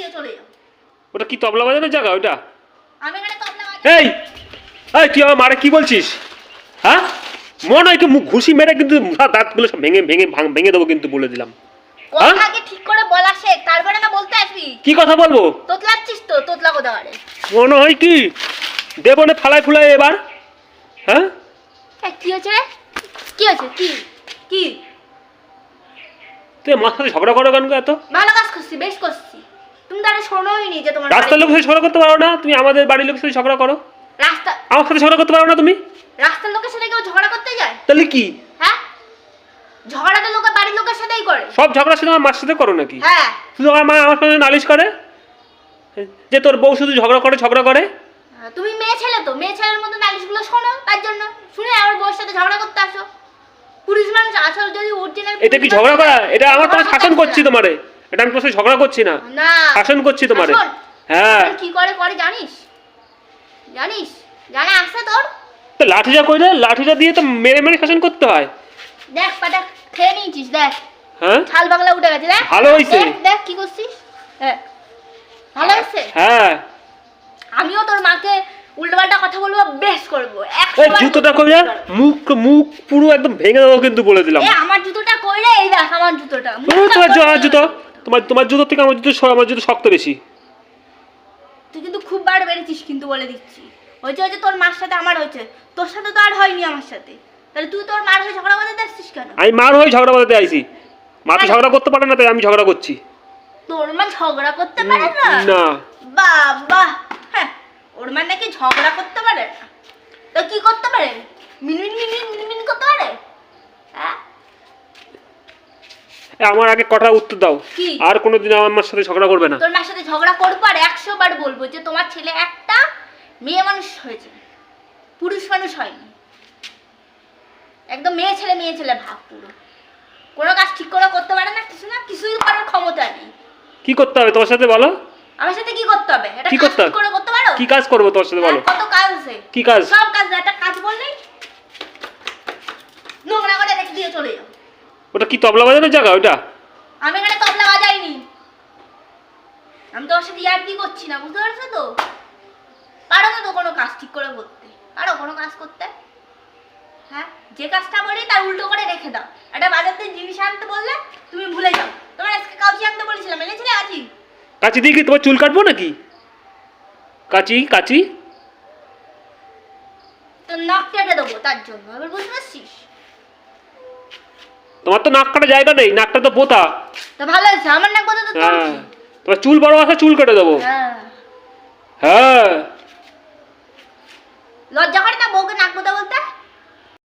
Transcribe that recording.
দিয়ে চলে যাও। ওটা কি তবলা বাজানোর জায়গা ওটা আমি এখানে তবলা এই এই তুই আমার মারে কি বলছিস? হ্যাঁ? মনে হয় কি মুখ ঘুষি মেরে কিন্তু দাঁতগুলো সব ভেঙে ভেঙে ভেঙে দেবো কিন্তু বলে দিলাম। হ্যাঁ? আগে ঠিক করে বলা শেখ তারপরে না বলতে আসবি? কি কথা বলব? তোতলাচ্ছিস তো তোতলা কোথা মনে হয় কি? দেবো না ফালাই ফুলাই এবার। হ্যাঁ? কি হয়েছে রে? কি হয়েছে? কি? কি? তুই সাথে ঝগড়া করো কেন এত? ভালো কাজ করছি বেশ করছি। শোনোই নি যে তোমার রাস্তার লোকের সাথে ঝগড়া করতে পারো না? তুমি আমাদের বাড়ির লোকের সাথে ঝগড়া করো। রাস্তা আমার সাথে ঝগড়া করতে পারো না তুমি? রাস্তার লোকের সাথে কেউ ঝগড়া করতে যায়? তাহলে কি? হ্যাঁ? ঝগড়া তো লোকের বাড়ির লোকের সাথেই করে। সব ঝগড়া শুধু আমার মার সাথে করো নাকি? হ্যাঁ। শুধু আমার মা আমার সাথে নালিশ করে? যে তোর বউ শুধু ঝগড়া করে ঝগড়া করে? তুমি মেয়ে ছেলে তো মেয়ে ছেলের মতো নালিশগুলো শোনো তার জন্য। শুনে আমার বউর সাথে ঝগড়া করতে আসো। পুরুষ মানুষ আসল যদি অরিজিনাল এটা কি ঝগড়া করা? এটা আমার তোমার শাসন করছি তোমারে। এটা আমি তোমার সাথে ঝগড়া করছি না। না। শাসন করছি তোমারে। হ্যাঁ। কি করে করে জানিস? জানিস? জানা আছে তোর? তো লাঠিটা কই রে? লাঠিটা দিয়ে তো মেরে মেরে শাসন করতে হয়। দেখ পাটা খেয়ে নিয়েছিস দেখ। হ্যাঁ? বাংলা উঠে গেছে দেখ। ভালো হয়েছে। দেখ, কি করছিস। হ্যাঁ। ভালো হয়েছে হ্যাঁ। আমিও তোর মাকে উল্টোপাল্টা কথা বলব বেশ করব। এই জুতোটা কই। মুখ মুখ পুরো একদম ভেঙে দেবো কিন্তু বলে দিলাম। এ আমার জুতোটা কইরে এই দেখ আমার জুতোটা। আমার জুতো। তোমার তোমার জুতো থেকে আমার জুতো আমার জুতো শক্ত বেশি। তুই কিন্তু খুব বার বেড়েছিস কিন্তু বলে দিচ্ছি। হয়েছে হয়েছে তোর মার সাথে আমার হয়েছে। তোর সাথে তো আর হয়নি আমার সাথে। তাহলে তুই তোর মার হয়ে ঝগড়া করতে আসছিস কেন? আমি মার হয়ে ঝগড়া বাঁধাতে আইছি মা তো ঝগড়া করতে পারে না তাই আমি ঝগড়া করছি। তোর মা ঝগড়া করতে পারে না? না। বাবা! হ্যাঁ ওর মা নাকি ঝগড়া করতে পারে না। তো কি করতে পারে? মিনমিন মিনমিন মিনমিন করতে পারে হ্যাঁ এ, আমার আগে কটা উত্তর দাও। আর কোনোদিন আমার সাথে ঝগড়া করবে না। তোমার সাথে ঝগড়া করব আর একশো বার বলব যে তোমার ছেলে একটা মেয়ে মানুষ হয়েছে। পুরুষ মানুষ হয়নি। একদম মেয়ে ছেলে মেয়ে ছেলে ভাব পুরো। কোনো কাজ ঠিক করে করতে পারে না কিছু না কিছুই করার ক্ষমতা নেই। কি করতে হবে তোমার সাথে বলো? আমার সাথে কি করতে হবে? এটা কি করতে হবে? করে করতে পারো? কি কাজ করব তোমার সাথে বলো? হ্যাঁ, কত কাজ আছে? কি কাজ? সব কাজ একটা কাজ বললেই নোংরা করে রেখে দিয়ে চলে যাও। ওটা কি তবলা বাজানোর জায়গা ওটা আমি এখানে তবলা বাজাইনি। আমি তোমার সাথে ইয়ার কি করছি না বুঝতে পারছ তো? পারো না তো কোনো কাজ ঠিক করে করতে। পারো কোনো কাজ করতে? হ্যাঁ? যে কাজটা বলি তার উল্টো করে রেখে দাও। একটা বাজার থেকে জিনিস আনতে বললে তুমি ভুলে যাও। তোমার আজকে কাউচি আনতে বলেছিলাম এনেছিলে আজই কাচি দিয়ে কি তোমার চুল কাটবো নাকি? কাচি কাচি? তো নখ কেটে দেবো তার জন্য এবার বুঝতে পারছিস? তোমার তো নাক কাটা জায়গা নেই নাকটা তো পোতা। তো ভালো হয়েছে আমার নাক তো হ্যাঁ তোমার চুল বড় আছে চুল কেটে দেবো। হ্যাঁ। হ্যাঁ। লজ্জা করে না বউকে নাক পোতা বলতে?